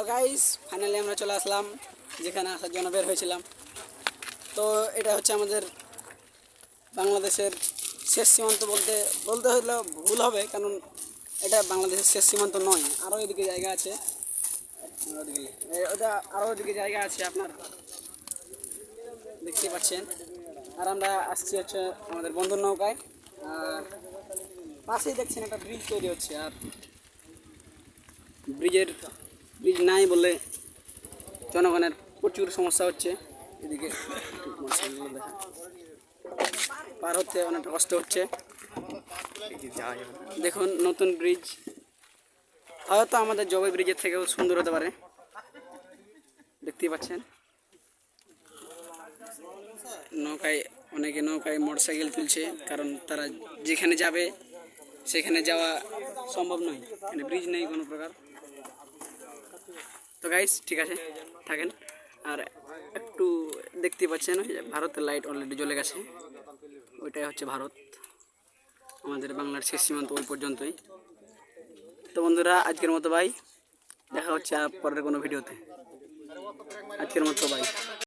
Hello guys finally আমরা চলে আসলাম, যেখানে আসার জন্য বের হয়েছিলাম। তো এটা হচ্ছে আমাদের বাংলাদেশের শেষ সীমান্ত বলতে বলতে হলে ভুল হবে, কারণ এটা বাংলাদেশের শেষ সীমান্ত নয় আরও এদিকে জায়গা আছে। ওটা আরও এদিকে জায়গা আছে আপনার, দেখতে পাচ্ছেন। আর আমরা আসছি হচ্ছে আমাদের বন্ধুর নৌকায়। আর পাশেই দেখছেন একটা ব্রিজ তৈরি হচ্ছে, আর ব্রিজের ব্রিজ নাই বলে জনগণের প্রচুর সমস্যা হচ্ছে। এদিকে পার হতে অনেকটা কষ্ট হচ্ছে। দেখুন, নতুন ব্রিজ হয়তো আমাদের জবাই ব্রিজের থেকেও সুন্দর হতে পারে। দেখতেই পাচ্ছেন। নৌকায়, অনেকে নৌকায় মোটরসাইকেল তুলছে, কারণ তারা যেখানে যাবে, সেখানে যাওয়া সম্ভব নয়। এখানে ব্রিজ নেই কোনো প্রকার। গাইস ঠিক আছে? থাকেন। আর একটু দেখতে পাচ্ছেন ভারতের লাইট অলরেডি জ্বলে গেছে। ওইটাই হচ্ছে ভারত। আমাদের বাংলার শেষ সীমান্ত ওই পর্যন্তই। তো বন্ধুরা, আজকের মতো ভাই, দেখা হচ্ছে পরের কোনো ভিডিওতে। আজকের মতো ভাই